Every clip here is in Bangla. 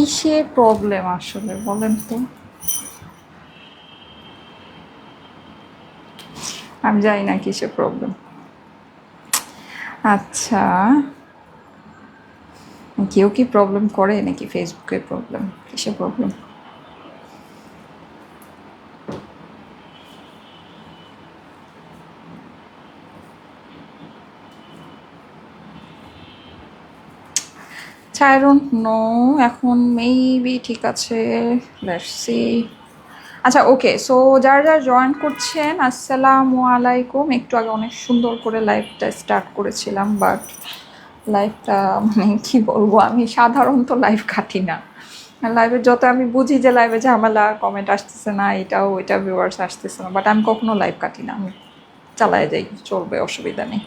কিসে প্রবলেম আসলে বলেন তো? আমি জানি না কিসে প্রবলেম আচ্ছা। কেউ কি প্রবলেম করে নাকি ফেসবুকে প্রবলেম কিসে প্রবলেম আই ডোন্ট নো এখন মেবি ঠিক আছে লেটস সি আচ্ছা ওকে সো যারা যারা জয়েন করছেন, আসসালামু আলাইকুম। একটু আগে অনেক সুন্দর করে লাইভটা স্টার্ট করেছিলাম বাট লাইফটা মানে কী বলব, আমি সাধারণত লাইভ কাটি না। লাইভে যত আমি বুঝি যে লাইভে ঝামেলা কমেন্ট আসতেছে না, এটাও ওইটা ভিউয়ার্স আসতেছে না বাট আমি কখনো লাইভ কাটি না, আমি চালায় যাই, চলবে, অসুবিধা নেই।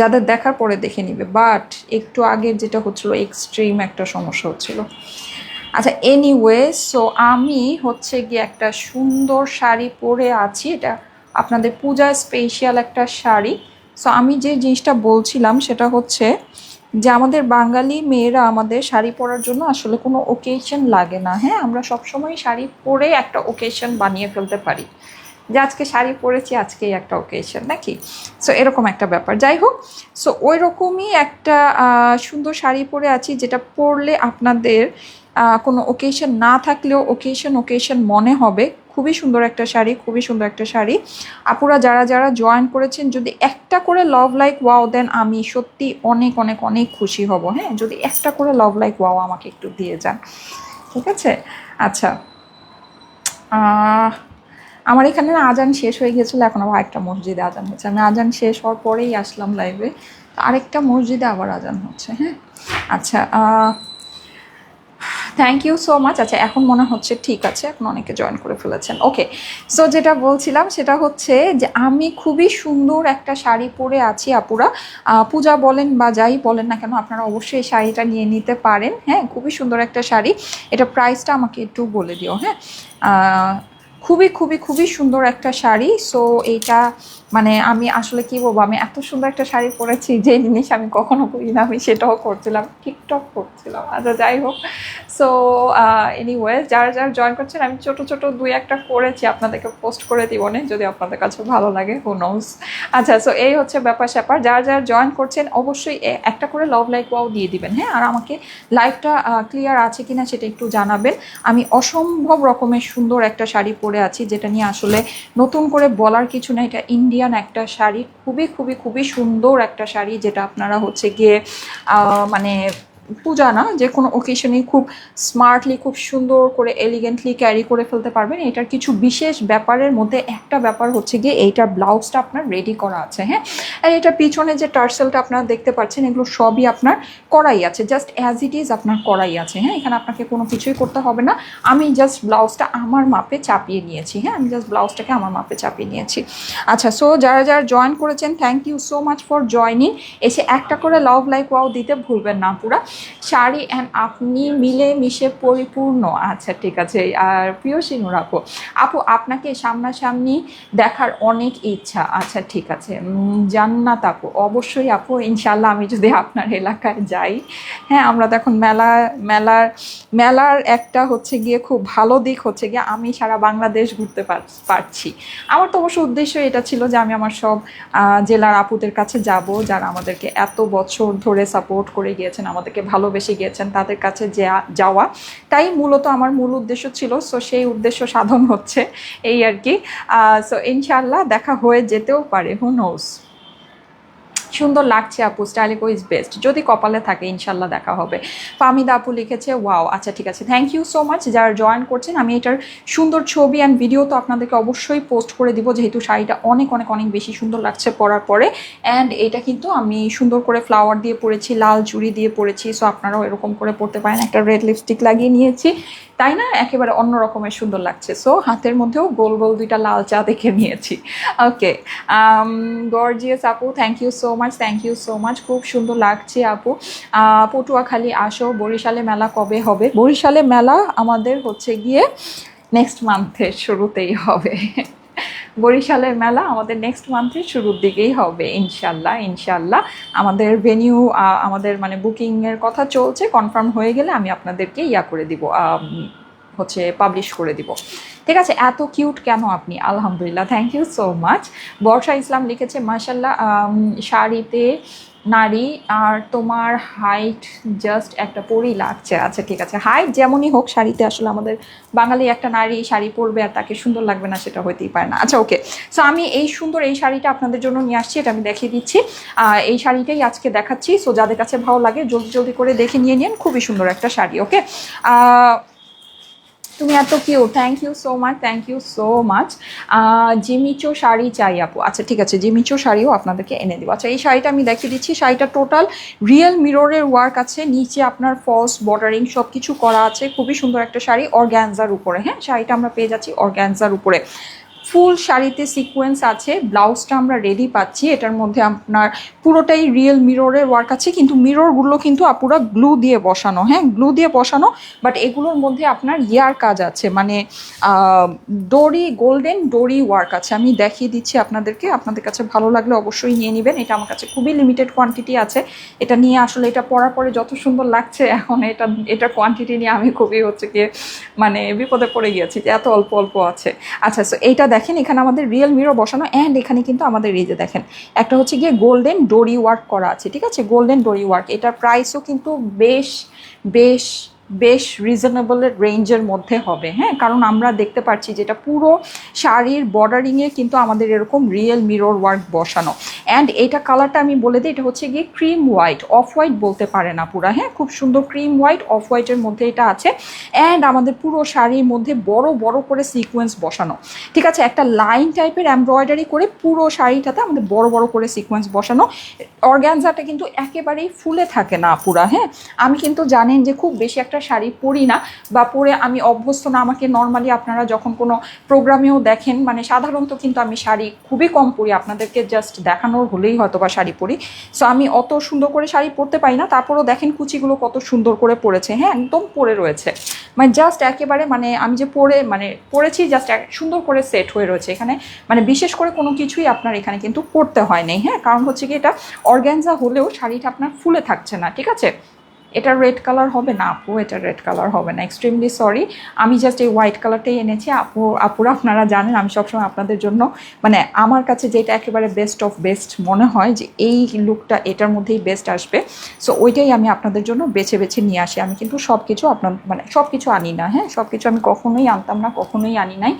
যাদের দেখার পরে দেখে নিবে। বাট একটু আগের যেটা হচ্ছিল এক্সট্রিম একটা সমস্যা হচ্ছিল। আচ্ছা এনিওয়ে সো আমি হচ্ছে গিয়ে একটা সুন্দর শাড়ি পরে আছি। এটা আপনাদের পূজা স্পেশাল একটা শাড়ি। সো আমি যে জিনিসটা বলছিলাম, সেটা হচ্ছে যে আমাদের বাঙালি মেয়েরা আমাদের শাড়ি পরার জন্য আসলে কোনো ওকেশন লাগে না। হ্যাঁ আমরা সবসময় শাড়ি পরে একটা ওকেশন বানিয়ে ফেলতে পারি। যে আজকে শাড়ি পরেছি, আজকেই একটা ওকেশন নাকি? সো এরকম একটা ব্যাপার। যাই হোক সো ওই রকমই একটা সুন্দর শাড়ি পরে আছি যেটা পরলে আপনাদের কোনো ওকেশন না থাকলেও ওকেশন ওকেশন মনে হবে। খুবই সুন্দর একটা শাড়ি, খুবই সুন্দর একটা শাড়ি। আপুরা যারা যারা জয়েন করেছেন, যদি একটা করে লভ লাইক ওয়াও দেন আমি সত্যি অনেক অনেক অনেক খুশি হব। হ্যাঁ যদি একটা করে লভ লাইক ওয়াও আমাকে একটু দিয়ে যান। ঠিক আছে? আচ্ছা আমার এখানে আজান শেষ হয়ে গিয়েছিল, এখন আবার একটা মসজিদে আজান হচ্ছে আমি আজান শেষ হওয়ার পরেই আসলাম লাইভে আরেকটা মসজিদে আবার আজান হচ্ছে হ্যাঁ? আচ্ছা থ্যাংক ইউ সো মাচ আচ্ছা এখন মনে হচ্ছে ঠিক আছে, এখন অনেকে জয়েন করে ফেলেছেন। ওকে সো যেটা বলছিলাম সেটা হচ্ছে যে আমি খুবই সুন্দর একটা শাড়ি পরে আছি আপুরা। পূজা বলেন বা যাই বলেন না কেন, আপনারা অবশ্যই এই শাড়িটা নিয়ে নিতে পারেন হ্যাঁ? খুবই সুন্দর একটা শাড়ি। এটা প্রাইসটা আমাকে একটু বলে দিও হ্যাঁ? খুবই খুবই খুবই সুন্দর একটা শাড়ি। সো এইটা মানে আমি আসলে কি বলব, আমি এত সুন্দর একটা শাড়ি পরেছি, যে জিনিস আমি কখনো করি না আমি সেটাও করছিলাম, টিকটক করছিলাম আচ্ছা যাই হোক। সো এনিওয়ে যারা যারা জয়েন করছেন, আমি ছোট ছোট দুই একটা করেছি, আপনাদেরকে পোস্ট করে দিব না যদি আপনাদের কাছে ভালো লাগে হু নোস আচ্ছা সো এই হচ্ছে ব্যাপার স্যাপার, যারা যারা জয়েন করছেন, অবশ্যই একটা করে লাভ লাইক ওয়াও দিয়ে দিবেন হ্যাঁ? আর আমাকে লাইভটা ক্লিয়ার আছে কিনা সেটা একটু জানাবেন। আমি অসম্ভব রকমের সুন্দর একটা শাড়ি পরে আছি, যেটা নিয়ে আসলে নতুন করে বলার কিছু না এটা ইন্ডিয়ান একটা শাড়ি খুবই খুবই খুবই সুন্দর একটা শাড়ি যেটা আপনারা হচ্ছে গিয়ে মানে পূজা না, যে কোনো ওকেশনেই খুব স্মার্টলি খুব সুন্দর করে এলিগেন্টলি ক্যারি করে ফেলতে পারবেন। এটার কিছু বিশেষ ব্যাপারের মধ্যে একটা ব্যাপার হচ্ছে গিয়ে এইটার ব্লাউজটা আপনার রেডি করা আছে হ্যাঁ? আর এটা পিছনে যে টার্সেলটা আপনারা দেখতে পাচ্ছেন, এগুলো সবই আপনার করাই আছে জাস্ট অ্যাজ ইট ইজ আপনার করাই আছে হ্যাঁ? এখানে আপনাকে কোনো কিছুই করতে হবে না। আমি জাস্ট ব্লাউজটা আমার মাপে চাপিয়ে নিয়েছি হ্যাঁ? আমি জাস্ট ব্লাউজটাকে আমার মাপে চাপিয়ে নিয়েছি। আচ্ছা সো যারা যারা জয়েন করেছেন thank you so much for joining এসে একটা করে লাভ লাইক ওয়াও দিতে ভুলবেন না পুরা। শাড়ি অ্যান্ড আপনি মিলে মিশে পরিপূর্ণ। আচ্ছা ঠিক আছে। আর প্রিয় সিনুর আপু আপু, আপনাকে সামনাসামনি দেখার অনেক ইচ্ছা। আচ্ছা ঠিক আছে। জান্নাত আপু, অবশ্যই আপু ইনশাল্লাহ আমি যদি আপনার এলাকায় যাই। হ্যাঁ আমরা তো এখন মেলা, মেলার মেলার একটা হচ্ছে গিয়ে খুব ভালো দিক হচ্ছে গিয়ে আমি সারা বাংলাদেশ ঘুরতে পার- পারছি। আমার তো অবশ্য উদ্দেশ্য এটা ছিল যে আমি আমার সব জেলার আপুদের কাছে যাব। যারা আমাদেরকে এত বছর ধরে সাপোর্ট করে গিয়েছেন, আমাদেরকে ভালোবেসে গিয়েছেন তাদের কাছে যাওয়া। তাই মূলত আমার মূল উদ্দেশ্য ছিল সো সেই উদ্দেশ্য সাধন হচ্ছে এই আর কি। সো ইনশাল্লাহ দেখা হয়ে যেতেও পারে হু নোস সুন্দর লাগছে আপু স্টাইলিকো ইজ বেস্ট যদি কপালে থাকে, ইনশাল্লাহ দেখা হবে। ফামিদা আপু লিখেছে ওয়াও আচ্ছা ঠিক আছে। থ্যাংক ইউ সো মাচ যারা জয়েন করছেন, আমি এটার সুন্দর ছবি অ্যান্ড ভিডিও তো আপনাদেরকে অবশ্যই পোস্ট করে দিব, যেহেতু শাড়িটা অনেক অনেক অনেক বেশি সুন্দর লাগছে পরার পরে। অ্যান্ড এটা কিন্তু আমি সুন্দর করে ফ্লাওয়ার দিয়ে পরেছি, লাল চুড়ি দিয়ে পরেছি। সো আপনারাও এরকম করে পরতে পারেন। একটা রেড লিপস্টিক লাগিয়ে নিয়েছি। তাই না? একেবারে অন্য রকমের সুন্দর লাগছে। সো হাতের মধ্যেও গোল গোল দুইটা লাল চা দেখে নিয়েছি। ওকে গর্জিয়াস আপু thank you so much thank you so much খুব সুন্দর লাগছে আপু। পটুয়াখালী আসো, বরিশালে মেলা কবে হবে? বরিশালে মেলা আমাদের হচ্ছে গিয়ে নেক্সট মান্থের শুরুতেই হবে। বরিশালের মেলা আমাদের নেক্সট মান্থের শুরুর দিকেই হবে, ইনশাল্লাহ ইনশাল্লাহ। আমাদের ভেনিউ আমাদের মানে বুকিংয়ের কথা চলছে কনফার্ম হয়ে গেলে আমি আপনাদেরকে ইয়া করে দিব হচ্ছে পাবলিশ করে দিব। ঠিক আছে, এত কিউট কেন আপনি? আলহামদুলিল্লাহ thank you so much Barsha Islam লিখেছে মাসাল্লাহ শাড়িতে নারী আর তোমার হাইট জাস্ট একটা পরি লাগছে। আচ্ছা ঠিক আছে। হাইট যেমনই হোক, শাড়িতে আসলে আমাদের বাঙালি একটা নারী শাড়ি পরবে আর তাকে সুন্দর লাগবে না সেটা হইতেই পারে না। আচ্ছা ওকে সো আমি এই সুন্দর এই শাড়িটা আপনাদের জন্য নিয়ে আসছি, এটা আমি দেখিয়ে দিচ্ছি। এই শাড়িটাই আজকে দেখাচ্ছি। সো যাদের কাছে ভালো লাগে, জলদি জলদি করে দেখে নিয়ে নিন। খুবই সুন্দর একটা শাড়ি ওকে তুমি এত cute thank you so much thank you so much জিমিচো sari চাই আপু। আচ্ছা ঠিক আছে, জিমিচো শাড়িও আপনাদেরকে এনে দেবো। আচ্ছা এই শাড়িটা আমি দেখিয়ে দিচ্ছি। শাড়িটা টোটাল রিয়েল মিররের ওয়ার্ক আছে। নিচে আপনার ফলস বর্ডারিং সব কিছু করা আছে। খুবই সুন্দর একটা শাড়ি অর্গ্যানজার উপরে। হ্যাঁ শাড়িটা আমরা পেয়ে যাচ্ছি অর্গ্যানজার উপরে। ফুল শাড়িতে সিকোয়েন্স আছে ব্লাউজটা আমরা রেডি পাচ্ছি। এটার মধ্যে আপনার পুরোটাই রিয়েল মিররের ওয়ার্ক আছে, কিন্তু মিররগুলো কিন্তু আপুরা গ্লু দিয়ে বসানো হ্যাঁ? গ্লু দিয়ে বসানো বাট এগুলোর মধ্যে আপনার ইয়ার কাজ আছে। মানে ডোরি গোল্ডেন ডোরি ওয়ার্ক আছে। আমি দেখিয়ে দিচ্ছি আপনাদেরকে। আপনাদের কাছে ভালো লাগলে অবশ্যই নিয়ে নেবেন। এটা আমার কাছে খুবই লিমিটেড কোয়ান্টিটি আছে। এটা নিয়ে আসলে এটা পরার পরে যত সুন্দর লাগছে, এখন এটা এটার কোয়ান্টিটি নিয়ে আমি খুবই হচ্ছে গিয়ে মানে বিপদে পড়ে গিয়েছি যে এত অল্প অল্প আছে। আচ্ছা সো এইটা দেখেন, এখানে আমাদের রিয়েল মিরো বসানো অ্যান্ড এখানে কিন্তু আমাদের এই যে দেখেন, একটা হচ্ছে গিয়ে গোল্ডেন ডোরি ওয়ার্ক করা আছে, ঠিক আছে? গোল্ডেন ডোরি ওয়ার্ক এটার প্রাইসও কিন্তু বেশ বেশ বেশ রিজনেবল রেঞ্জের মধ্যে হবে হ্যাঁ? কারণ আমরা দেখতে পাচ্ছি যেটা পুরো শাড়ির বর্ডারিংয়ে কিন্তু আমাদের এরকম রিয়েল মিরর ওয়ার্ক বসানো। অ্যান্ড এটা কালারটা আমি বলে দিই, এটা হচ্ছে গিয়ে ক্রিম হোয়াইট অফ হোয়াইট বলতে পারে না পুরা হ্যাঁ? খুব সুন্দর ক্রিম হোয়াইট অফ হোয়াইটের মধ্যে এটা আছে। অ্যান্ড আমাদের পুরো শাড়ির মধ্যে বড় বড় করে সিকোয়েন্স বসানো। ঠিক আছে? একটা লাইন টাইপের এমব্রয়ডারি করে পুরো শাড়িটাতে আমাদের বড় বড় করে সিকোয়েন্স বসানো। অর্গ্যানজাটা কিন্তু একেবারেই ফুলে থাকে না পুরা হ্যাঁ? আমি কিন্তু জানেন যে খুব বেশি একটা শাড়ি পরি না বা পরে আমি অভ্যস্ত না, আমাকে নর্মালি আপনারা যখন কোনো প্রোগ্রামেও দেখেন মানে সাধারণত কিন্তু আমি শাড়ি খুবই কম পরি, আপনাদেরকে জাস্ট দেখানোর হলেই হয়তো বা শাড়ি পরি। সো আমি অত সুন্দর করে শাড়ি পরতে পারি না, তারপরেও দেখেন কুচিগুলো কত সুন্দর করে পরেছে হ্যাঁ একদম পরে রয়েছে। মানে জাস্ট একেবারে মানে আমি যে পরে মানে পরেছি জাস্ট সুন্দর করে সেট হয়ে রয়েছে এখানে। মানে বিশেষ করে কোনো কিছুই আপনার এখানে কিন্তু পড়তে হয় নাই হ্যাঁ কারণ হচ্ছে কি এটা অর্গ্যানজা হলেও শাড়িটা আপনার ফুলে থাকছে না, ঠিক আছে? এটা রেড কালার হবে না, আপু, এটা রেড কালার হবে না এক্সট্রিমলি সরি আমি জাস্ট এই হোয়াইট কালারটাই এনেছি, আপু, আপুরা আপনারা জানেন, আমি সবসময় আপনাদের জন্য মানে আমার কাছে যেটা একেবারে বেস্ট অফ বেস্ট মনে হয় যে এই লুকটা এটার মধ্যেই বেস্ট আসবে। সো ওইটাই আমি আপনাদের জন্য বেছে বেছে নিয়ে আসি। আমি কিন্তু সব কিছু আপনার মানে সব কিছু আনি না হ্যাঁ? সব কিছু আমি কখনোই আনতাম না, কখনোই আনি নাই।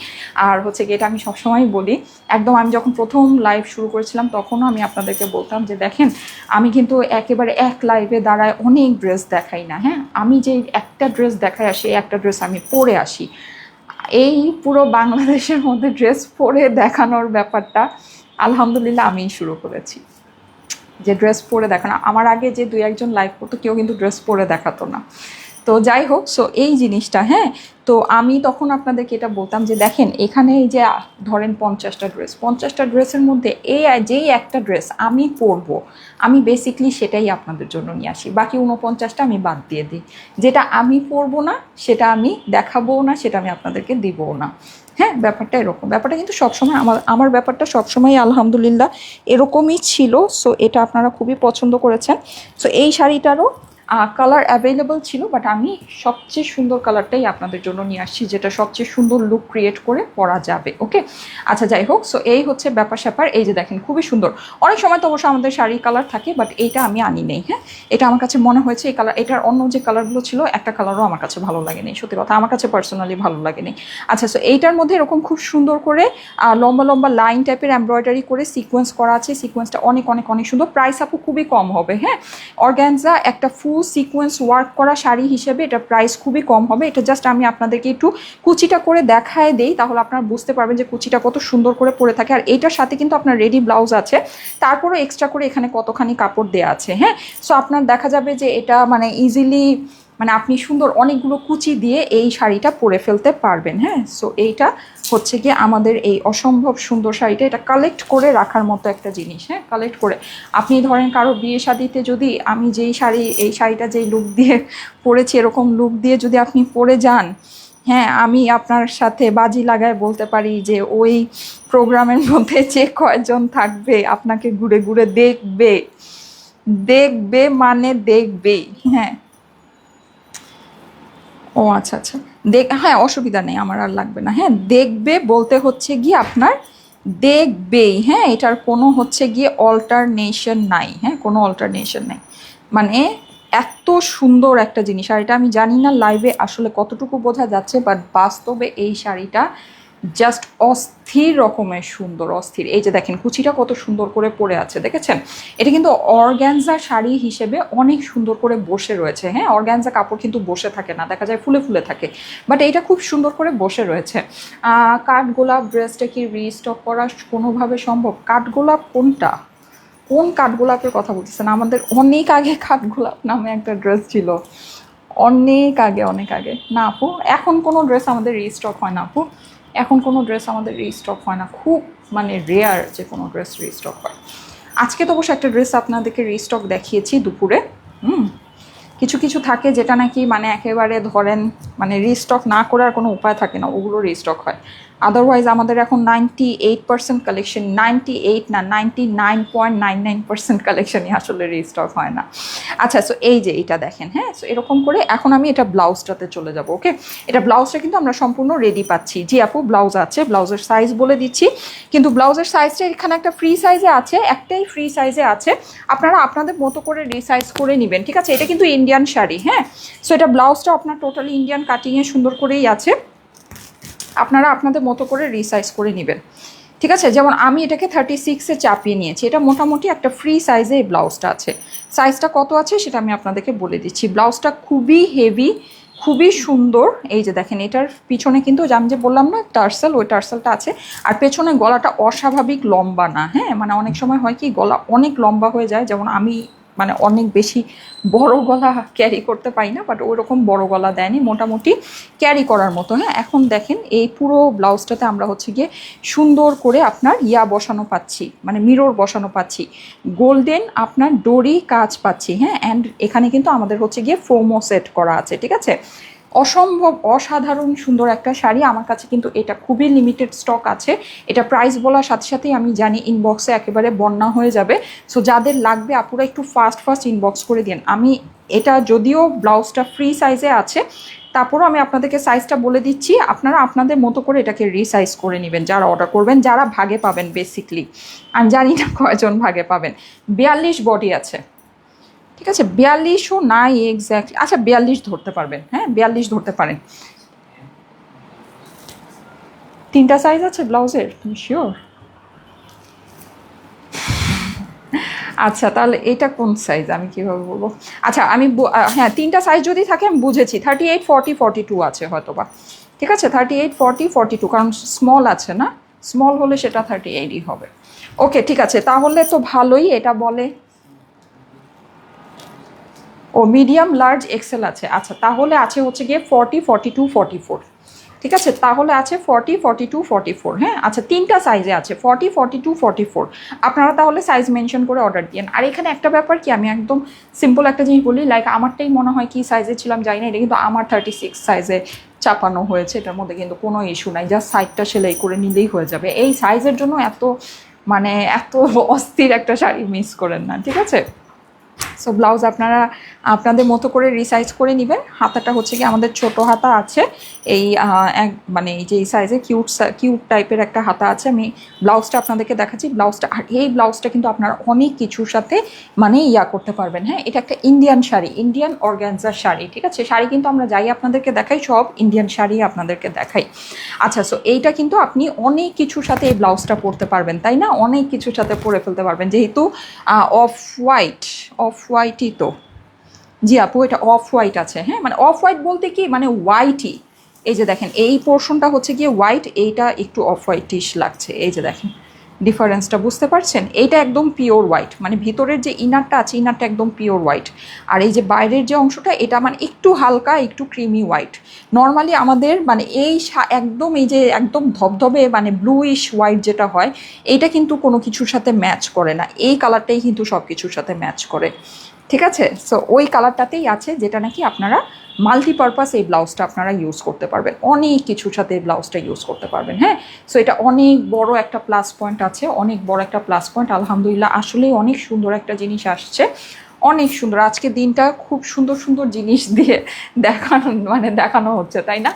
আর হচ্ছে কি, এটা আমি সবসময় বলি, একদম আমি যখন প্রথম লাইভ শুরু করেছিলাম, তখনও আমি আপনাদেরকে বলতাম যে দেখেন, আমি কিন্তু একেবারে এক লাইভে দাঁড়ায় অনেক ড্রেস দেখাই না হ্যাঁ? আমি যে একটা ড্রেস দেখাই আসি একটা ড্রেস আমি পরে আসি। এই পুরো বাংলাদেশের মধ্যে ড্রেস পরে দেখানোর ব্যাপারটা আলহামদুলিল্লাহ আমিই শুরু করেছি। যে ড্রেস পরে দেখানো, আমার আগে যে দুই একজন লাইভ করতো, কেউ কিন্তু ড্রেস পরে দেখাতো না। তো যাই হোক সো এই জিনিসটা হ্যাঁ? তো আমি তখন আপনাদেরকে এটা বলতাম যে দেখেন, এখানে এই যে, ধরেন পঞ্চাশটা ড্রেস পঞ্চাশটা ড্রেসের মধ্যে এই, যেই একটা ড্রেস আমি পরব, আমি বেসিকলি সেটাই আপনাদের জন্য নিয়ে আসি। বাকি উনপঞ্চাশটা আমি বাদ দিয়ে দিই। যেটা আমি পরবো না, সেটা আমি দেখাবও না, সেটা আমি আপনাদেরকে দিবও না। হ্যাঁ? ব্যাপারটা এরকম। ব্যাপারটা কিন্তু সবসময় আমার আমার ব্যাপারটা সবসময় আলহামদুলিল্লাহ এরকমই ছিল। সো এটা আপনারা খুবই পছন্দ করেছেন। সো এই শাড়িটারও কালার অ্যাভেলেবল ছিল বাট আমি সবচেয়ে সুন্দর কালারটাই আপনাদের জন্য নিয়ে আসছি, যেটা সবচেয়ে সুন্দর লুক ক্রিয়েট করে পরা যাবে ওকে আচ্ছা যাই হোক সো এই হচ্ছে ব্যাপার স্যাপার, এই যে দেখেন, খুবই সুন্দর। অনেক সময় তো অবশ্য আমাদের শাড়ির কালার থাকে বাট এইটা আমি আনি নেই হ্যাঁ? এটা আমার কাছে মনে হয়েছে, এই কালার এটার অন্য যে কালারগুলো ছিল, একটা কালারও আমার কাছে ভালো লাগেনি সত্যি কথা, আমার কাছে পার্সোনালি ভালো লাগেনি আচ্ছা সো এইটার মধ্যে এরকম খুব সুন্দর করে লম্বা লম্বা লাইন টাইপের এমব্রয়ডারি করে সিকোয়েন্স করা আছে সিকোয়েন্সটা অনেক অনেক অনেক সুন্দর। প্রাইস আপু খুবই কম হবে হ্যাঁ? অর্গ্যানজা একটা ফুল সিকোয়েন্স ওয়ার্ক করা শাড়ি হিসেবে এটা প্রাইস খুবই কম হবে। এটা জাস্ট আমি আপনাদেরকে একটু কুচিটা করে দেখায় দেই, তাহলে আপনারা বুঝতে পারবেন যে কুচিটা কত সুন্দর করে পরে থাকে। আর এইটার সাথে কিন্তু আপনার রেডি ব্লাউজ আছে, তারপরেও এক্সট্রা করে এখানে কতখানি কাপড় দেওয়া আছে হ্যাঁ? সো আপনার দেখা যাবে যে এটা মানে ইজিলি মানে আপনি সুন্দর অনেকগুলো কুচি দিয়ে এই শাড়িটা পরে ফেলতে পারবেন হ্যাঁ? সো এইটা হচ্ছে গিয়ে আমাদের এই অসম্ভব সুন্দর শাড়িটা। এটা কালেক্ট করে রাখার মতো একটা জিনিস হ্যাঁ? কালেক্ট করে। আপনি ধরেন কারও বিয়ে শাদিতে যদি আমি যেই শাড়ি, এই শাড়িটা যেই লুক দিয়ে পরেছি, এরকম লুক দিয়ে যদি আপনি পরে যান হ্যাঁ আমি আপনার সাথে বাজি লাগায় বলতে পারি যে ওই প্রোগ্রামের মধ্যে যে কয়জন থাকবে, আপনাকে ঘুরে ঘুরে দেখবে। দেখবে মানে দেখবেই হ্যাঁ? ও আচ্ছা আচ্ছা। দেখ হ্যাঁ অসুবিধা নেই, আমার আর লাগবে না। হ্যাঁ দেখবে বলতে হচ্ছে গিয়ে আপনার দেখবেই হ্যাঁ এটার কোনো হচ্ছে গিয়ে অল্টারনেশন নাই হ্যাঁ কোনো অল্টারনেশন নাই। মানে এত সুন্দর একটা জিনিস, আর এটা আমি জানি না লাইভে আসলে কতটুকু বোঝা যাচ্ছে বাট বাস্তবে এই শাড়িটা জাস্ট অস্থির রকমের সুন্দর অস্থির। এই যে দেখেন কুচিটা কত সুন্দর করে পরে আছে দেখেছেন? এটা কিন্তু অর্গ্যানজা শাড়ি হিসেবে অনেক সুন্দর করে বসে রয়েছে। হ্যাঁ অর্গ্যানজা কাপড় কিন্তু বসে থাকে না দেখা যায় ফুলে ফুলে থাকে। বাট এটা খুব সুন্দর করে বসে রয়েছে। আহ, কাঠগোলাপ ড্রেসটা কি রিস্টক করা কোনোভাবে সম্ভব? কাঠগোলাপ কোনটা? কোন কাঠগোলাপের কথা বলতেছেন? আমাদের অনেক আগে কাঠগোলাপ নামে একটা ড্রেস ছিল। অনেক আগে অনেক আগে। না আপু এখন কোনো ড্রেস আমাদের রিস্টক হয় না আপু। এখন কোনো ড্রেস আমাদের রিস্টক হয় না। খুব মানে রেয়ার যে কোনো ড্রেস রিস্টক হয়। আজকে তো অবশ্য একটা ড্রেস আপনাদেরকে রিস্টক দেখিয়েছি দুপুরে। হুম। কিছু কিছু থাকে যেটা নাকি মানে একেবারে ধরেন মানে রিস্টক না করার কোনো উপায় থাকে না, ওগুলো রিস্টক হয়। আদারওয়াইজ আমাদের এখন ninety eight percent collection ninety eight না ninety nine point nine nine percent কালেকশনই আসলে রিস্টক হয় না। আচ্ছা সো এই যে এটা দেখেন হ্যাঁ? সো এরকম করে এখন আমি এটা ব্লাউজটাতে চলে যাব ওকে এটা ব্লাউজটা কিন্তু আমরা সম্পূর্ণ রেডি পাচ্ছি। জি আপু, ব্লাউজ আছে, ব্লাউজের সাইজ বলে দিচ্ছি। কিন্তু ব্লাউজের সাইজটা এখানে একটা ফ্রি সাইজে আছে, একটাই ফ্রি সাইজে আছে। আপনারা আপনাদের মতো করে রিসাইজ করে নেবেন, ঠিক আছে? এটা কিন্তু ইন্ডিয়ান শাড়ি হ্যাঁ? সো এটা ব্লাউজটা আপনার টোটালি ইন্ডিয়ান কাটিংয়ে সুন্দর করেই আছে। আপনারা আপনাদের মতো করে রিসাইজ করে নেবেন। ঠিক আছে? যেমন আমি এটাকে থার্টি সিক্সে চাপিয়ে নিয়েছি। এটা মোটামুটি একটা ফ্রি সাইজে এই ব্লাউজটা আছে। সাইজটা কত আছে সেটা আমি আপনাদেরকে বলে দিচ্ছি। ব্লাউজটা খুবই হেভি খুবই সুন্দর। এই যে দেখেন, এটার পিছনে কিন্তু আমি যে বললাম না, টার্সেল, ওই টার্সেলটা আছে। আর পেছনে গলাটা অস্বাভাবিক লম্বা না হ্যাঁ? মানে অনেক সময় হয় কি, গলা অনেক লম্বা হয়ে যায়। যেমন আমি মানে অনেক বেশি বড় গলা ক্যারি করতে পারি না বাট ওইরকম বড় গলা দেয়নি, মোটামুটি ক্যারি করার মতো। হ্যাঁ এখন দেখেন এই পুরো ব্লাউজটাতে আমরা হচ্ছে গিয়ে সুন্দর করে আপনার ইয়া বসানো পাচ্ছি মানে মিরর বসানো পাচ্ছি। গোল্ডেন আপনার ডোরি কাজ পাচ্ছি হ্যাঁ অ্যান্ড এখানে কিন্তু আমাদের হচ্ছে গিয়ে ফোমো সেট করা আছে, ঠিক আছে? অসম্ভব, অসাধারণ, সুন্দর একটা শাড়ি। আমার কাছে কিন্তু এটা খুবই লিমিটেড স্টক আছে। এটা প্রাইস বলার সাথে সাথেই আমি জানি ইনবক্সে একেবারে বন্যা হয়ে যাবে। সো যাদের লাগবে, আপুরা একটু ফাস্ট ফাস্ট ইনবক্স করে দিন আমি এটা যদিও ব্লাউজটা ফ্রি সাইজে আছে, তারপরও আমি আপনাদেরকে সাইজটা বলে দিচ্ছি। আপনারা আপনাদের মতো করে এটাকে রিসাইজ করে নেবেন, যারা অর্ডার করবেন, যারা ভাগে পাবেন বেসিকলি আমি জানি না কয়জন ভাগে পাবেন। বিয়াল্লিশ বডি আছে। ঠিক আছে? বিয়াল্লিশও নাই এক্স্যাক্টলি আচ্ছা বিয়াল্লিশ ধরতে পারবেন। হ্যাঁ বিয়াল্লিশ ধরতে পারেন। তিনটা সাইজ আছে ব্লাউজের? তুমি শিওর আচ্ছা তাহলে এটা কোন সাইজ আমি কীভাবে বলব? আচ্ছা আমি হ্যাঁ তিনটা সাইজ যদি থাকে, আমি বুঝেছি। Thirty eight forty forty two আছে হয়তো বা ঠিক আছে? Thirty eight forty forty two কারণ স্মল আছে না? স্মল হলে সেটা থার্টি এইটই হবে। ওকে ঠিক আছে। তাহলে তো ভালোই, এটা বলে ও মিডিয়াম লার্জ এক্সেল আছে। আচ্ছা তাহলে আছে হচ্ছে গিয়ে forty forty two forty four ঠিক আছে? তাহলে আছে forty forty two forty four হ্যাঁ? আচ্ছা তিনটা সাইজে আছে forty forty two forty four আপনারা তাহলে সাইজ মেনশন করে অর্ডার দিন আর এখানে একটা ব্যাপার কি, আমি একদম সিম্পল একটা জিনিস বলি লাইক আমারটাই মনে হয় কি সাইজে ছিলাম জানি না, এটা কিন্তু আমার থার্টি সিক্স সাইজে চাপানো হয়েছে, এটার মধ্যে কিন্তু কোনো ইস্যু নাই জাস্ট সাইডটা সেলাই করে নিলেই হয়ে যাবে। এই সাইজের জন্য এত মানে এত অস্থির একটা শাড়ি মিস করেন না, ঠিক আছে? সো ব্লাউজ আপনারা, আপনাদের মতো করে রিসাইজ করে নেবেন। হাতাটা হচ্ছে কি আমাদের ছোট হাতা আছে। এই এক মানে এই যে এই সাইজে কিউট কিউট টাইপের একটা হাতা আছে। আমি ব্লাউজটা আপনাদেরকে দেখাচ্ছি। ব্লাউজটা আর এই ব্লাউজটা কিন্তু আপনারা অনেক কিছুর সাথে মানে ইয়া করতে পারবেন। হ্যাঁ এটা একটা ইন্ডিয়ান শাড়ি ইন্ডিয়ান অর্গ্যানজার শাড়ি, ঠিক আছে? শাড়ি কিন্তু আমরা যাই আপনাদেরকে দেখাই, সব ইন্ডিয়ান শাড়ি আপনাদেরকে দেখাই। আচ্ছা সো এইটা কিন্তু আপনি অনেক কিছুর সাথে এই ব্লাউজটা পরতে পারবেন, তাই না? অনেক কিছুর সাথে পরে ফেলতে পারবেন। যেহেতু অফ হোয়াইট অফ হোয়াইটই তো। জি আপু, এটা অফ হোয়াইট আছে হ্যাঁ? মানে অফ হোয়াইট বলতে কি? মানে হোয়াইটই। এই যে দেখেন, এই পোর্শনটা হচ্ছে গিয়ে হোয়াইট, এইটা একটু অফ হোয়াইটিশ লাগছে। এই যে দেখেন ডিফারেন্সটা বুঝতে পারছেন? এইটা একদম পিওর হোয়াইট মানে ভিতরের যে ইনারটা আছে ইনারটা একদম পিওর হোয়াইট আর এই যে বাইরের যে অংশটা, এটা মানে একটু হালকা, একটু ক্রিমি হোয়াইট নর্মালি আমাদের মানে এই একদম এই যে একদম ধবধবে মানে ব্লুইশ হোয়াইট যেটা হয়, এইটা কিন্তু কোনো কিছুর সাথে ম্যাচ করে না। এই কালারটাই কিন্তু সব কিছুর সাথে ম্যাচ করে। ঠিক আছে? সো ওই কালারটাতেই আছে, যেটা নাকি আপনারা মাল্টিপারপাস এই ব্লাউজটা আপনারা ইউজ করতে পারবেন। অনেক কিছুর সাথে এই ব্লাউজটা ইউজ করতে পারবেন হ্যাঁ? সো এটা অনেক বড় একটা প্লাস পয়েন্ট আছে, অনেক বড় একটা প্লাস পয়েন্ট আলহামদুলিল্লাহ, আসলেই অনেক সুন্দর একটা জিনিস আসছে। অনেক সুন্দর। আজকে দিনটা খুব সুন্দর সুন্দর জিনিস দিয়ে দেখানো মানে দেখানো হচ্ছে, তাই না?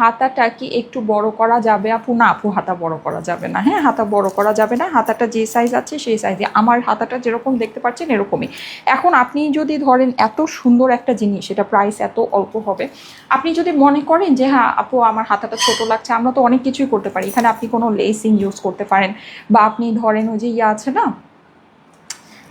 হাতাটা কি একটু বড় করা যাবে? আপু, না, আপু, হাতা বড় করা যাবে না। হ্যাঁ হাতা বড় করা যাবে না। হাতাটা যে সাইজ আছে, সেই সাইজে আমার হাতাটা যেরকম দেখতে পাচ্ছেন, এরকমই। এখন আপনি যদি ধরেন এত সুন্দর একটা জিনিস এটা প্রাইস এত অল্প হবে, আপনি যদি মনে করেন যে হ্যাঁ আপু, আমার হাতাটা ছোট লাগছে, আমরা তো অনেক কিছুই করতে পারি। এখানে আপনি কোনো লেসিং ইউজ করতে পারেন। বা আপনি ধরেন ওই যে ইয়ে আছে না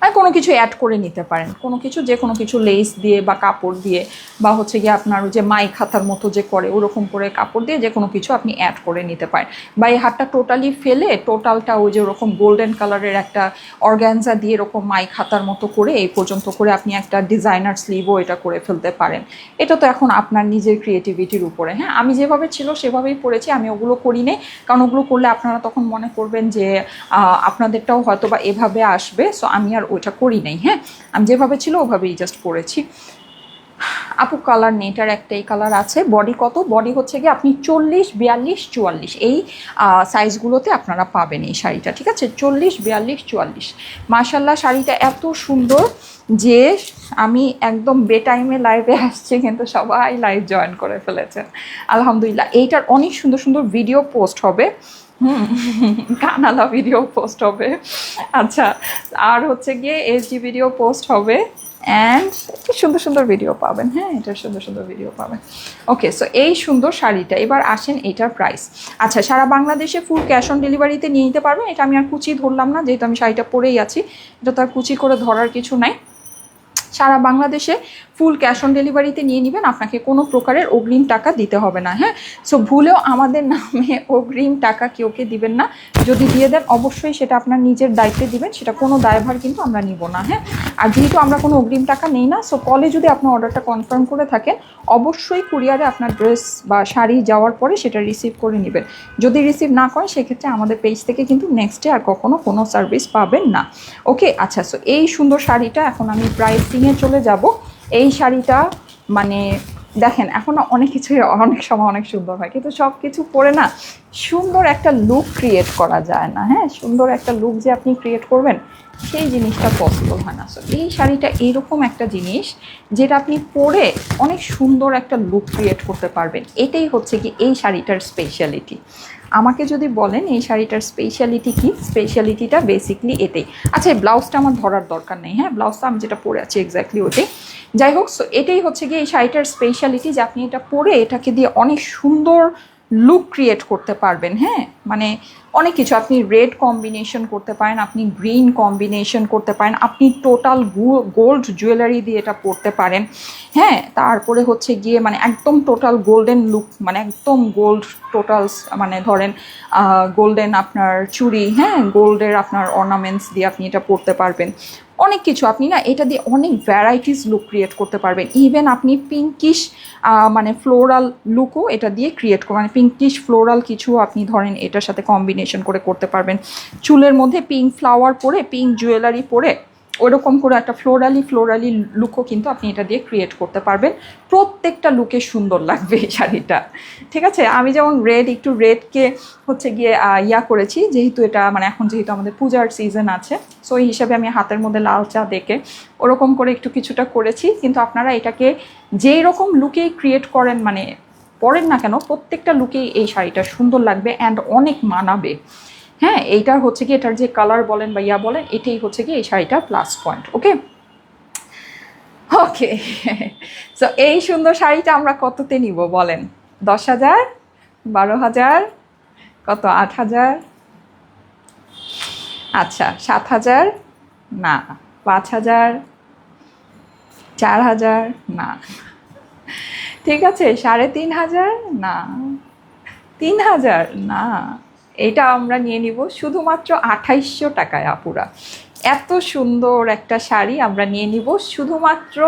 আর কোনো কিছু অ্যাড করে নিতে পারেন। কোনো কিছু, যে কোনো কিছু লেস দিয়ে বা কাপড় দিয়ে বা হচ্ছে গিয়ে আপনার যে মাই খাতার মতো যে করে, ওরকম করে কাপড় দিয়ে যে কোনো কিছু আপনি অ্যাড করে নিতে পারেন। বা এই হাতটা টোটালি ফেলে টোটালটা ওই যে ওরকম গোল্ডেন কালারের একটা অর্গ্যানজা দিয়ে এরকম মাই খাতার মতো করে এই পর্যন্ত করে আপনি একটা ডিজাইনার স্লিভও এটা করে ফেলতে পারেন। এটা তো এখন আপনার নিজের ক্রিয়েটিভিটির উপরে হ্যাঁ? আমি যেভাবে ছিল সেভাবেই পড়েছি, আমি ওগুলো করি নি কারণ ওগুলো করলে আপনারা তখন মনে করবেন যে আপনাদেরটাও হয়তো বা এভাবে আসবে। সো আমি আর ওইটা করি নাই হ্যাঁ? আমি যেভাবে ছিল ওভাবেই জাস্ট পড়েছি আপু কালার নেই এটার একটাই কালার আছে। বডি কত? বডি হচ্ছে গিয়ে আপনি চল্লিশ, বিয়াল্লিশ, চুয়াল্লিশ। এই সাইজগুলোতে আপনারা পাবেন এই শাড়িটা, ঠিক আছে? চল্লিশ, বিয়াল্লিশ, চুয়াল্লিশ। মাশাল্লাহ শাড়িটা এত সুন্দর যে আমি একদম বে টাইমে লাইভে আসছি, কিন্তু সবাই লাইভ জয়েন করে ফেলেছেন। আলহামদুলিল্লাহ, এইটার অনেক সুন্দর সুন্দর ভিডিও পোস্ট হবে। কানালা ভিডিও পোস্ট হবে। আচ্ছা আর হচ্ছে গিয়ে এইচডি ভিডিও পোস্ট হবে। অ্যান্ড সুন্দর সুন্দর ভিডিও পাবেন। হ্যাঁ এটার সুন্দর সুন্দর ভিডিও পাবেন। ওকে সো এই সুন্দর শাড়িটা, এবার আসেন এটার প্রাইস আচ্ছা সারা বাংলাদেশে ফুল ক্যাশ অন ডেলিভারিতে নিয়ে নিতে পারবেন। এটা আমি আর কুচি ধরলাম না, যেহেতু আমি শাড়িটা পরেই আছি, এটা তো আর কুচি করে ধরার কিছু নাই। সারা বাংলাদেশে ফুল ক্যাশ অন ডেলিভারিতে নিয়ে নেবেন। আপনাকে কোনো প্রকারের অগ্রিম টাকা দিতে হবে না হ্যাঁ? সো ভুলেও আমাদের নামে অগ্রিম টাকা কেউকে দিবেন না। যদি দিয়ে দেন, অবশ্যই সেটা আপনার নিজের দায়িত্বে দিবেন, সেটা কোনো দায়ভার কিন্তু আমরা নিব না হ্যাঁ? আর যেহেতু আমরা কোনো অগ্রিম টাকা নেই না সো কলে যদি আপনার অর্ডারটা কনফার্ম করে থাকেন, অবশ্যই কুরিয়ারে আপনার ড্রেস বা শাড়ি যাওয়ার পরে সেটা রিসিভ করে নেবেন। যদি রিসিভ না করেন, সেক্ষেত্রে আমাদের পেজ থেকে কিন্তু নেক্সট ডে আর কখনো কোনো সার্ভিস পাবেন না। ওকে আচ্ছা সো এই সুন্দর শাড়িটা এখন আমি প্রাইসিংয়ে চলে যাব। এই শাড়িটা মানে দেখেন, এখন অনেক কিছুই অনেক সময় অনেক সুন্দর হয়। কিন্তু সব কিছু পরে না সুন্দর একটা লুক ক্রিয়েট করা যায় না হ্যাঁ? সুন্দর একটা লুক যে আপনি ক্রিয়েট করবেন সেই জিনিসটা পসিবল হয় না। সো এই শাড়িটা এইরকম একটা জিনিস যেটা আপনি পরে অনেক সুন্দর একটা লুক ক্রিয়েট করতে পারবেন। এটাই হচ্ছে কি এই শাড়িটার স্পেশালিটি আমাকে যদি বলেন এই শাড়িটার স্পেশালিটি কি? স্পেশালিটিটা বেসিকলি এটাই। আচ্ছা এই ব্লাউজটা আমার ধরার দরকার নেই। হ্যাঁ ব্লাউজটা আমি যেটা পরে আছি এক্স্যাক্টলি ওটাই। যাই হোক সো এটাই হচ্ছে গিয়ে এই শাড়িটার স্পেশালিটি যে আপনি এটা পরে এটাকে দিয়ে অনেক সুন্দর লুক ক্রিয়েট করতে পারবেন। হ্যাঁ মানে অনেক কিছু। আপনি রেড কম্বিনেশন করতে পারেন, আপনি গ্রিন কম্বিনেশন করতে পারেন, আপনি টোটাল গোল্ড জুয়েলারি দিয়ে এটা পরতে পারেন। হ্যাঁ তারপরে হচ্ছে গিয়ে মানে একদম টোটাল গোল্ডেন লুক মানে একদম গোল্ড টোটাল মানে ধরেন গোল্ডেন আপনার চুড়ি হ্যাঁ গোল্ডের আপনার অর্নামেন্টস দিয়ে আপনি এটা পরতে পারবেন। অনেক কিছু। আপনি না এটা দিয়ে অনেক ভ্যারাইটিস লুক ক্রিয়েট করতে পারবেন। ইভেন আপনি পিঙ্কিশ মানে ফ্লোরাল লুকও এটা দিয়ে ক্রিয়েট করবেন মানে পিঙ্কিশ ফ্লোরাল কিছু আপনি ধরেন এটার সাথে কম্বিনেশন করে করতে পারবেন। চুলের মধ্যে পিঙ্ক ফ্লাওয়ার পরে পিঙ্ক জুয়েলারি পরে ওরকম করে একটা ফ্লোরালি ফ্লোরালি লুকও কিন্তু আপনি এটা দিয়ে ক্রিয়েট করতে পারবেন। প্রত্যেকটা লুকে সুন্দর লাগবে এই শাড়িটা। ঠিক আছে? আমি যেমন রেড একটু রেডকে হচ্ছে গিয়ে ইয়া করেছি, যেহেতু এটা মানে এখন যেহেতু আমাদের পূজার সিজন আছে সো এই হিসাবে আমি হাতের মধ্যে লাল চা দেখে ওরকম করে একটু কিছুটা করেছি। কিন্তু আপনারা এটাকে যেই রকম লুকেই ক্রিয়েট করেন মানে পরেন না কেন, প্রত্যেকটা লুকেই এই শাড়িটা সুন্দর লাগবে অ্যান্ড অনেক মানাবে। হ্যাঁ এইটার হচ্ছে কি, এটার যে কালার বলেন বা ইয়া বলেন, এটাই হচ্ছে কি, এই শাড়িটা plus point okay okay so এই সুন্দর শাড়িটা আমরা কততে নিব বলেন? দশ হাজার, বারো হাজার, কত, আট হাজার? আচ্ছা সাত হাজার? না, পাঁচ হাজার? চার হাজার? না। ঠিক আছে, সাড়ে তিন হাজার? না। তিন হাজার? না। এটা আমরা নিয়ে নিব। শুধুমাত্র আঠাইশশো টাকায় আপুরা। এত সুন্দর একটা শাড়ি আমরা নিয়ে নিব। শুধুমাত্র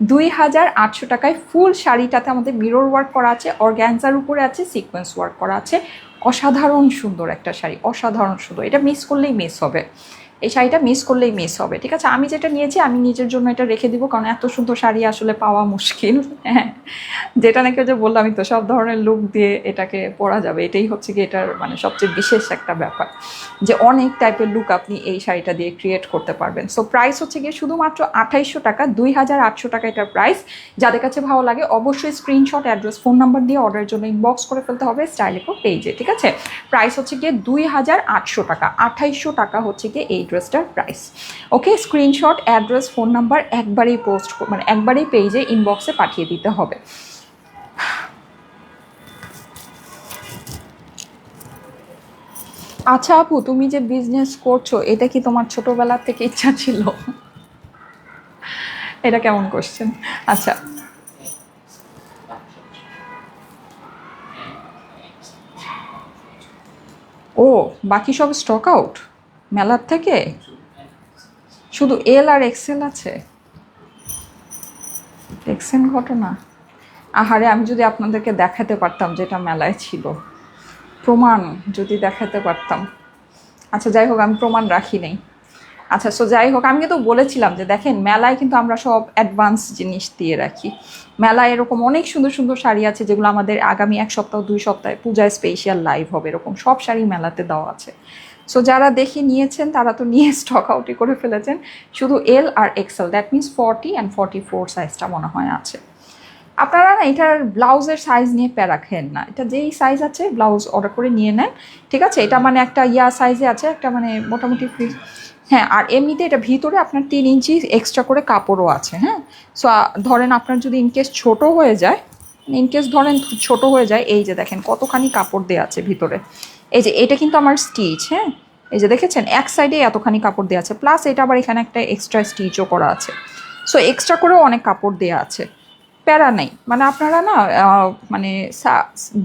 দুই হাজার আটশো টাকায় ফুল শাড়িটাতে আমাদের মিরর ওয়ার্ক করা আছে অর্গ্যান্সার উপরে আছে সিকোয়েন্স ওয়ার্ক করা আছে। অসাধারণ সুন্দর একটা শাড়ি, অসাধারণ সুন্দর। এটা মিস করলেই মিস হবে। এই শাড়িটা মিস করলেই মিস হবে, ঠিক আছে? আমি যেটা নিয়েছি, আমি নিজের জন্য এটা রেখে দিব, কারণ এত সুন্দর শাড়ি আসলে পাওয়া মুশকিল হ্যাঁ? যেটা নাকি যে বললাম আমি তো সব ধরনের লুক দিয়ে এটাকে পরা যাবে, এটাই হচ্ছে কি এটার মানে সবচেয়ে বিশেষ একটা ব্যাপার, যে অনেক টাইপের লুক আপনি এই শাড়িটা দিয়ে ক্রিয়েট করতে পারবেন। সো প্রাইস হচ্ছে গিয়ে শুধুমাত্র আঠাইশশো টাকা, দুই হাজার আটশো টাকা এটার প্রাইস যাদের কাছে ভালো লাগে, অবশ্যই স্ক্রিনশট অ্যাড্রেস ফোন নাম্বার দিয়ে অর্ডারের জন্য ইনবক্স করে ফেলতে হবে স্টাইলিকো পেজে ঠিক আছে? প্রাইস হচ্ছে গিয়ে দুই হাজার আটশো টাকা, আঠাইশশো টাকা হচ্ছে গিয়ে এই ড্রেসটার price okay screenshot address phone number একবারেই পোস্ট মানে একবারেই পেজে ইনবক্সে পাঠিয়ে দিতে হবে। আচ্ছা আপু, তুমি যে বিজনেস করছ, এটা কি তোমার ছোটবেলার থেকে ইচ্ছা ছিল? এটা কেমন কোশ্চেন আচ্ছা। ও, বাকি সব স্টক আউট মেলার থেকে? শুধু এল আর এক্সেল আছে? এক্সেল ঘটনা? আহারে, আমি যদি আপনাদেরকে দেখাতে পারতাম যেটা মেলায় ছিল। প্রমাণ যদি দেখাতে পারতাম। আচ্ছা যাই হোক, আমি প্রমাণ রাখি নেই। আচ্ছা সো যাই হোক, আমি কিন্তু বলেছিলাম যে দেখেন, মেলায় কিন্তু আমরা সব অ্যাডভান্স জিনিস দিয়ে রাখি। মেলায় এরকম অনেক সুন্দর সুন্দর শাড়ি আছে, যেগুলো আমাদের আগামী এক সপ্তাহ, দুই সপ্তাহে পূজায় স্পেশাল লাইভ হবে, এরকম সব শাড়ি মেলাতে দেওয়া আছে। সো যারা দেখে নিয়েছেন, তারা তো নিয়ে স্টক আউটই করে ফেলেছেন। শুধু L R XL that means forty and forty four সাইজটা মনে হয় আছে। আপনারা না, এটার ব্লাউজের সাইজ নিয়ে প্যারা খেন না। এটা যেই সাইজ আছে, ব্লাউজ অর্ডার করে নিয়ে নেন। ঠিক আছে? এটা মানে একটা ইয়া সাইজে আছে, একটা মানে মোটামুটি ফ্রি হ্যাঁ আর এমনিতে এটা ভিতরে আপনার তিন ইঞ্চি এক্সট্রা করে কাপড়ও আছে হ্যাঁ? সো ধরেন আপনার যদি ইনকেস ছোট হয়ে যায় ইনকেস ধরেন ছোট হয়ে যায়, এই যে দেখেন কতখানি কাপড় দেওয়া আছে ভিতরে। এই যে এটা কিন্তু আমার স্টিচ হ্যাঁ? এই যে দেখেছেন, এক সাইডে এতখানি কাপড় দেওয়া আছে প্লাস এটা আবার এখানে একটা এক্সট্রা স্টিচও করা আছে। সো এক্সট্রা করেও অনেক কাপড় দেওয়া আছে। প্যারা নেই। মানে আপনারা না মানে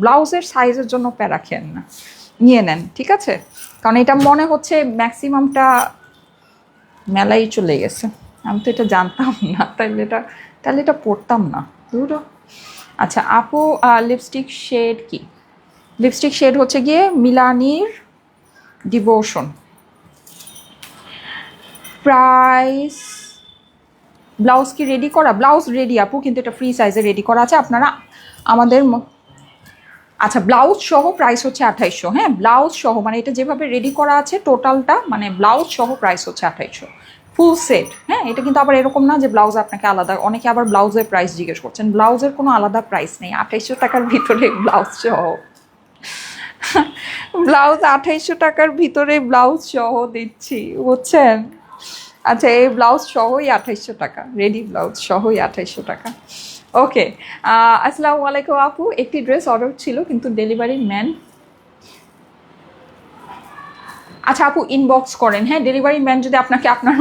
ব্লাউজের সাইজের জন্য প্যারা খেন না। নিয়ে নেন, ঠিক আছে? কারণ এটা মনে হচ্ছে ম্যাক্সিমামটা মেলাই চলে গেছে। আমি তো এটা জানতাম না তাহলে এটা তাহলে এটা পড়তাম না। দুটো আচ্ছা আপু লিপস্টিক শেড কি? লিপস্টিক শেড হচ্ছে গিয়ে মিলানির ডিভোশন প্রাইস ব্লাউজ কি রেডি করা? ব্লাউজ রেডি আপু, কিন্তু এটা ফ্রি সাইজে রেডি করা আছে। আপনারা আমাদের আচ্ছা ব্লাউজ সহ প্রাইস হচ্ছে আঠাইশশো। হ্যাঁ ব্লাউজ সহ মানে এটা যেভাবে রেডি করা আছে টোটালটা মানে ব্লাউজ সহ প্রাইস হচ্ছে আঠাইশশো। ফুল সেট হ্যাঁ এটা কিন্তু আবার এরকম না যে ব্লাউজ আপনাকে আলাদা, অনেকে আবার ব্লাউজের প্রাইস জিজ্ঞেস করছেন। ব্লাউজের কোনো আলাদা প্রাইস নেই। আঠাইশশো টাকার ভিতরে ব্লাউজ সহ। ব্লাউজ আঠাইশো টাকার ভিতরে ব্লাউজ সহ দিচ্ছি, বুঝছেন? আচ্ছা এই ব্লাউজ সহই আঠাইশো টাকা, রেডি ব্লাউজ সহই আঠাইশশো টাকা। ওকে আসসালামু আলাইকুম আপু। একটি ড্রেস অর্ডার ছিল, কিন্তু ডেলিভারি ম্যান আচ্ছা আপু ইনবক্স করেন। হ্যাঁ ডেলিভারি ম্যান যদি আপনাকে আপনার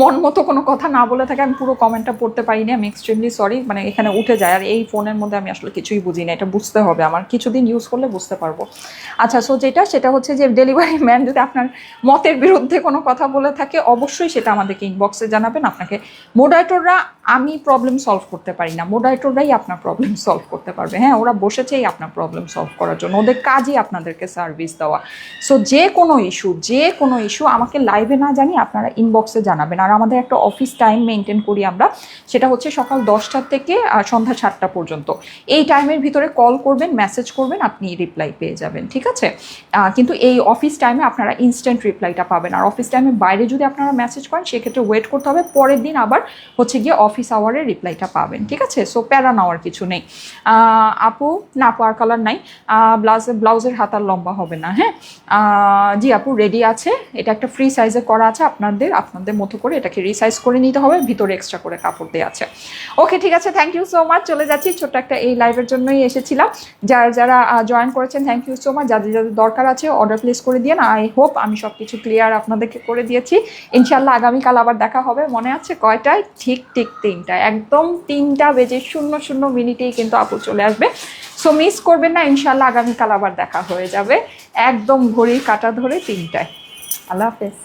মন মতো কোনো কথা না বলে থাকে, আমি পুরো কমেন্টটা পড়তে পারিনি, আমি এক্সট্রিমলি সরি মানে এখানে উঠে যায়। আর এই ফোনের মধ্যে আমি আসলে কিছুই বুঝি না, এটা বুঝতে হবে আমার। কিছুদিন ইউজ করলে বুঝতে পারব। আচ্ছা সো যেটা, সেটা হচ্ছে যে ডেলিভারি ম্যান যদি আপনার মতের বিরুদ্ধে কোনো কথা বলে থাকে, অবশ্যই সেটা আমাদেরকে ইনবক্সে জানাবেন। আপনাকে মোডাইটররা আমি প্রবলেম সলভ করতে পারি না। মোডাইটররাই আপনার প্রবলেম সলভ করতে পারবে। হ্যাঁ ওরা বসেছেই আপনার প্রবলেম সলভ করার জন্য। ওদের কাজই আপনাদেরকে সার্ভিস দেওয়া। সো যে কোনো ইস্যু যে কোনো ইস্যু আমাকে লাইভে না জানি আপনারা ইনবক্সে জানাবেন। আর আমাদের একটা অফিস টাইম মেনটেন করি আমরা, সেটা হচ্ছে সকাল দশটার থেকে সন্ধ্যা সাতটা পর্যন্ত। এই টাইমের ভিতরে কল করবেন মেসেজ করবেন, আপনি রিপ্লাই পেয়ে যাবেন, ঠিক আছে? কিন্তু এই অফিস টাইমে আপনারা ইনস্ট্যান্ট রিপ্লাইটা পাবেন। আর অফিস টাইমে বাইরে যদি আপনারা মেসেজ করেন, সেক্ষেত্রে ওয়েট করতে হবে, পরের দিন আবার হচ্ছে গিয়ে অফিস আওয়ারে রিপ্লাইটা পাবেন, ঠিক আছে? সো প্যারা নেওয়ার কিছু নেই। আপু, না, আপু, আর কালার নাই। ব্লাউজ ব্লাউজের হাতার লম্বা হবে না হ্যাঁ? জি, আপু রেডি আছে, এটা একটা ফ্রি সাইজে করা আছে, আপনাদের আপনাদের মতো করে এটাকে রিসাইজ করে নিতে হবে, ভিতরে এক্সট্রা করে কাপড় দেওয়া আছে। ওকে ঠিক আছে থ্যাংক ইউ সো মাচ চলে যাচ্ছি, ছোট্ট একটা এই লাইভের জন্যই এসেছিলাম। যারা যারা জয়েন করেছেন থ্যাংক ইউ সো মাচ যাদের যাদের দরকার আছে অর্ডার প্লেস করে দিয়ে না আই হোপ আমি সব কিছু ক্লিয়ার আপনাদেরকে করে দিয়েছি। ইনশাল্লাহ আগামীকাল আবার দেখা হবে, মনে আছে কয়টায়? ঠিক ঠিক তিনটায়, একদম তিনটা বেজে শূন্য শূন্য মিনিটেই কিন্তু আপু চলে আসবে। সো মিস করবেন না ইনশাল্লাহ আগামীকাল আবার দেখা হয়ে যাবে। একদম ঘড়ি কাটা ধরে তিনটায়। আল্লাহ হাফেজ।